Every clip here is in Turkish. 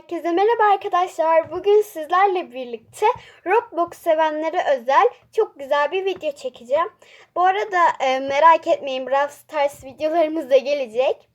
Herkese merhaba arkadaşlar. Bugün sizlerle birlikte Roblox sevenlere özel çok güzel bir video çekeceğim. Bu arada e, merak etmeyin Brawl Stars videolarımız da gelecek.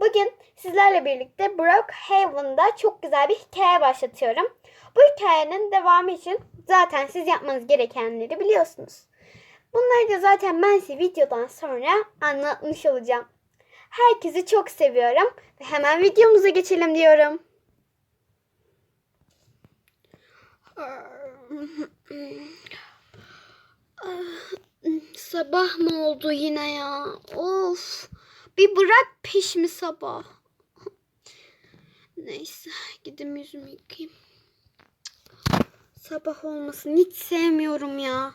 Bugün sizlerle birlikte Brookhaven'da çok güzel bir hikaye başlatıyorum. Bu hikayenin devamı için zaten siz yapmanız gerekenleri biliyorsunuz. Bunları da zaten ben size videodan sonra anlatmış olacağım. Herkesi çok seviyorum ve hemen videomuza geçelim diyorum. Sabah mı oldu yine ya? Of. Bir bırak peşimi sabah. Neyse gidip yüzümü yıkayayım. Sabah olmasın hiç sevmiyorum ya.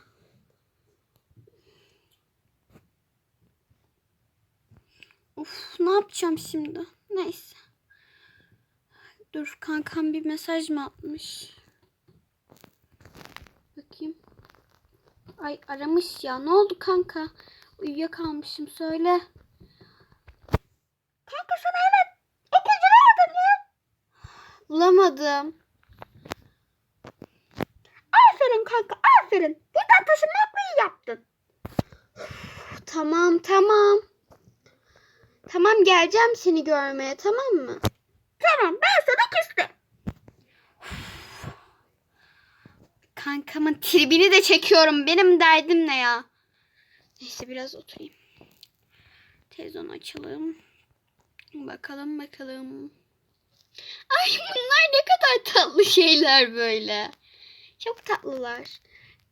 Of ne yapacağım şimdi? Neyse. Dur kankam bir mesaj mı atmış? Ay aramış ya. Ne oldu kanka? Uyuyakalmışım söyle. Kanka sana hemen ipucunu aldım ya. Bulamadım. Aferin kanka aferin. Buradan taşınmak mı yaptın? Tamam tamam. Tamam geleceğim seni görmeye tamam mı? Tamam ben sana küstüm. Kankamın tribini de çekiyorum. Benim derdim ne ya? Neyse biraz oturayım. Televizyon açalım. Bakalım bakalım. Ay bunlar ne kadar tatlı şeyler böyle. Çok tatlılar.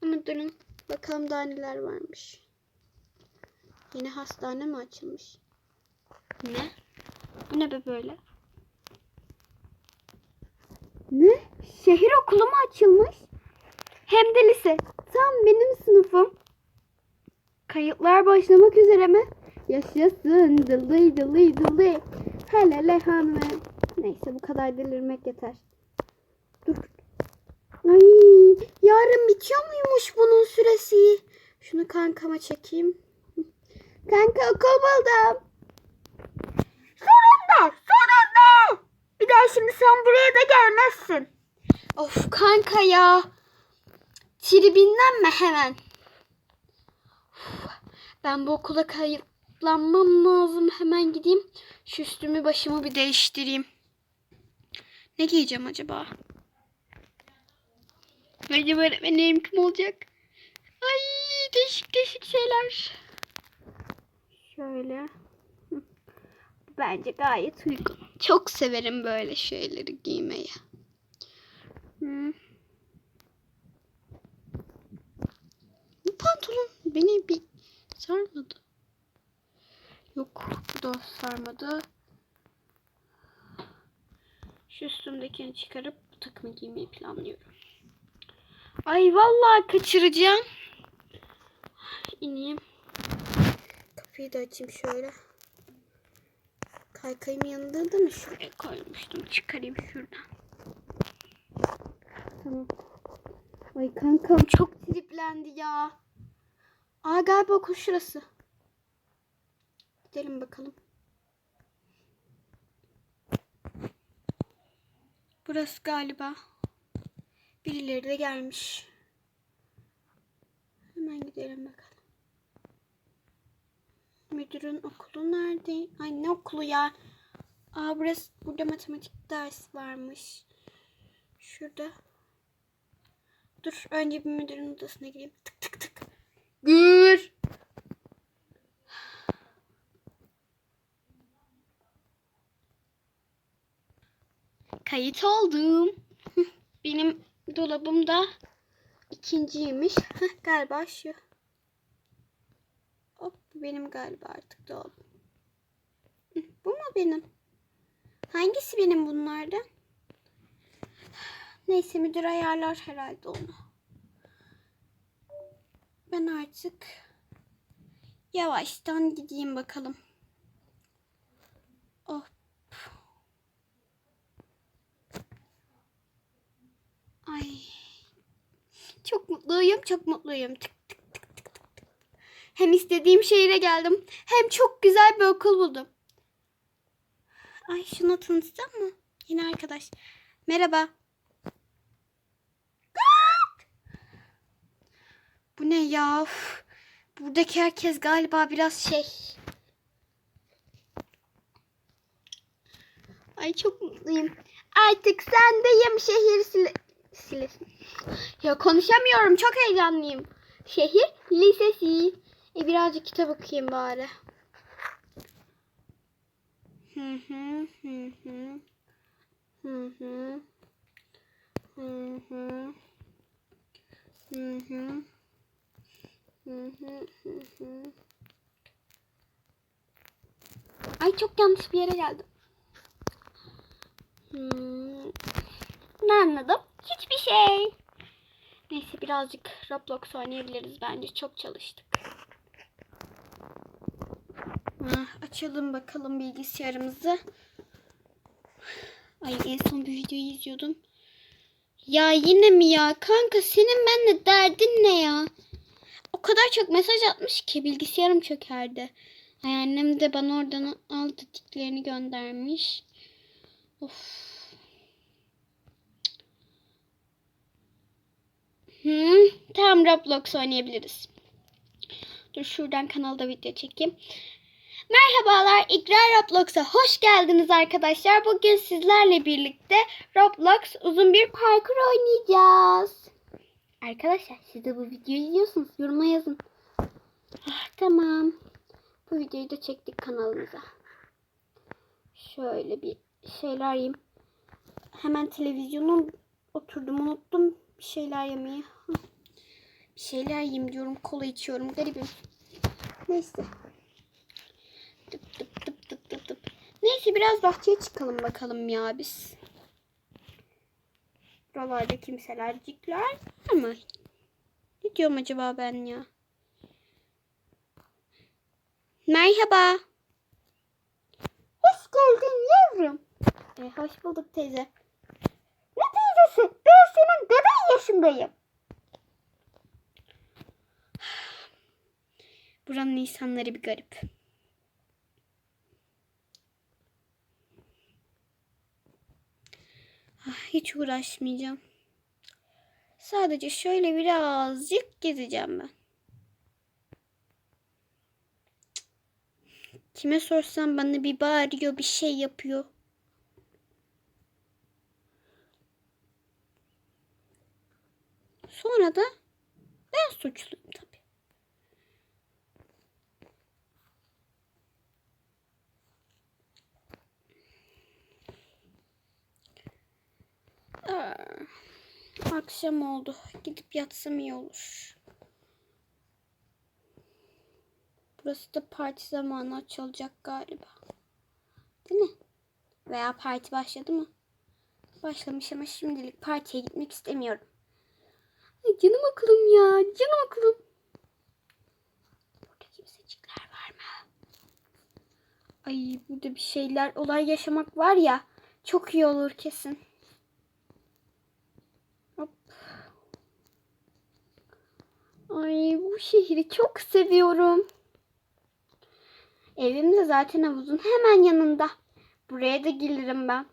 Ama durun bakalım daha neler varmış. Yine hastane mi açılmış? Ne? Bu ne be böyle? Ne? Şehir okulu mu açılmış? Hem de lise. Tam benim sınıfım. Kayıtlar başlamak üzere mi? Yaşasın dılı dılı dılı. Helele hanım. Neyse bu kadar delirmek yeter. Dur. Ay yarın bitiyor muymuş bunun süresi? Şunu kankama çekeyim. Kanka okul buldum. Sonunda sonunda. Bir daha şimdi sen buraya da gelmezsin. Of kanka ya. Tribinlenme hemen. Uf, Ben bu okula kayıtlanmam lazım. Hemen gideyim. Şu üstümü başımı bir değiştireyim. Ne giyeceğim acaba? Acaba öğretmenim kim olacak? Ay değişik değişik şeyler. Şöyle. Bence gayet uygun. Çok severim böyle şeyleri giymeyi. Hı. Bu pantolon beni bir sarmadı. Yok bu da sarmadı. Şu üstümdekini çıkarıp bu takımı giymeyi planlıyorum. Ay vallahi kaçıracağım. İneyim. Kapıyı da açayım şöyle. Kaykayım yanında da mı şuraya koymuştum. Çıkarayım şuradan. Tamam. Ay kankam çok triplendi ya. Aa galiba okul şurası. Gidelim bakalım. Burası galiba. Birileri de gelmiş. Hemen gidelim bakalım. Müdürün okulu nerede? Ay ne okulu ya? Aa burası burada matematik dersi varmış. Şurada. Dur önce bir müdürün odasına gireyim. Tık tık tık. Kayıt oldum. Benim dolabım da ikinciymiş. Galiba şu. Hop benim galiba artık dolabım. Bu mu benim? Hangisi benim bunlardan? Neyse müdür ayarlar herhalde onu. Ben artık yavaştan gideyim bakalım. Oh. Ay. Çok mutluyum, çok mutluyum. Tık tık tık tık tık. Hem istediğim şehire geldim, hem çok güzel bir okul buldum. Ay şuna tanışacağım mı? Yine arkadaş. Merhaba. Bu ne ya? Uf. Buradaki herkes galiba biraz şey. Ay çok mutluyum. Artık sendeyim şehir sile... Silesin. Ya konuşamıyorum. Çok heyecanlıyım. Şehir lisesi. E birazcık kitap okuyayım bari. Hı hı hı hı. Hı hı. Hı hı. Hı hı. Hı. Ay çok yanlış bir yere geldim. Hmm. Ne anladım? Hiçbir şey. Neyse birazcık Roblox oynayabiliriz bence. Çok çalıştık. Ah, açalım bakalım bilgisayarımızı. Ay en son bir videoyu izliyordum. Ya yine mi ya? Kanka senin benimle derdin ne ya? O kadar çok mesaj atmış ki bilgisayarım çökerdi. Ay annem de bana oradan al dediklerini göndermiş. Of. Hmm, tamam Roblox oynayabiliriz. Dur şuradan kanalda video çekeyim. Merhabalar İkrar Roblox'a hoş geldiniz arkadaşlar. Bugün sizlerle birlikte Roblox uzun bir parkur oynayacağız. Arkadaşlar siz de bu videoyu izliyorsunuz. Yoruma yazın. Ah, tamam. Bu videoyu da çektik kanalımıza. Şöyle bir şeyler yiyeyim. Hemen televizyonun oturdum unuttum bir şeyler yemeyi. Hı. Bir şeyler yiyeyim diyorum. Kola içiyorum. Garibim. Neyse. Tıp tıp tıp tıp tıp tıp. Neyse biraz bahçeye çıkalım bakalım ya biz. Buralarda kimselercikler ama ne diyorum acaba ben ya? Merhaba. Hoş geldin yavrum. E, hoş bulduk teyze. Teyzesi? Ben senin bebe yaşındayım. Buranın insanları bir garip. Ah, hiç uğraşmayacağım. Sadece şöyle birazcık gezeceğim ben. Kime sorsam bana bir bağırıyor, bir şey yapıyor. Sonra da ben suçluyum tabii. Aa, akşam oldu. Gidip yatsam iyi olur. Burası da parti zamanı açılacak galiba. Değil mi? Veya parti başladı mı? Başlamış ama şimdilik partiye gitmek istemiyorum. Ay canım okulum ya. Canım okulum. Burada kimsecikler var mı? Ay burada bir şeyler olay yaşamak var ya. Çok iyi olur kesin. Ay bu şehri çok seviyorum. Evim de zaten havuzun hemen yanında. Buraya da gelirim ben.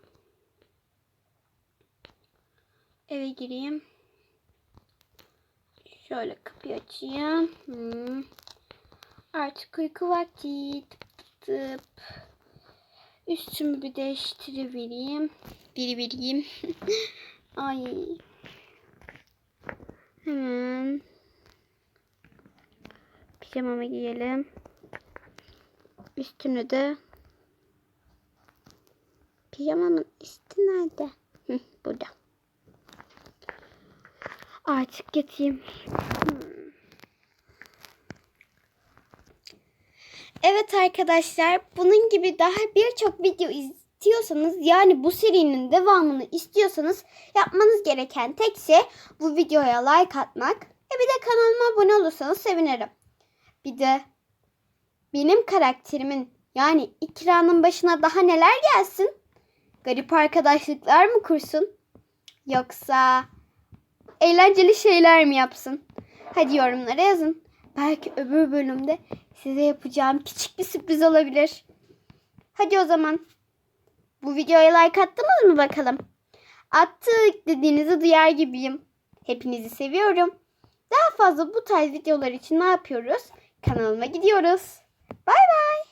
Eve gireyim. Şöyle kapıyı açayım. Hmm. Artık uyku vakti. Tıp tıp. Üstümü bir değiştirivereyim. Biri vereyim. Ay. Hemen. Pijamamı giyelim. Üstünü de pijamamın üstü nerede? Hı, burada. Artık yatayım. Evet arkadaşlar bunun gibi daha birçok video istiyorsanız yani bu serinin devamını istiyorsanız yapmanız gereken tek şey bu videoya like atmak ve bir de kanalıma abone olursanız sevinirim. Bir de benim karakterimin yani ikranın başına daha neler gelsin? Garip arkadaşlıklar mı kursun? Yoksa eğlenceli şeyler mi yapsın? Hadi yorumlara yazın. Belki öbür bölümde size yapacağım küçük bir sürpriz olabilir. Hadi o zaman. Bu videoya like attınız mı bakalım? attık dediğinizi duyar gibiyim. Hepinizi seviyorum. Daha fazla bu tarz videolar için ne yapıyoruz? Kanalıma gidiyoruz. Bay bay.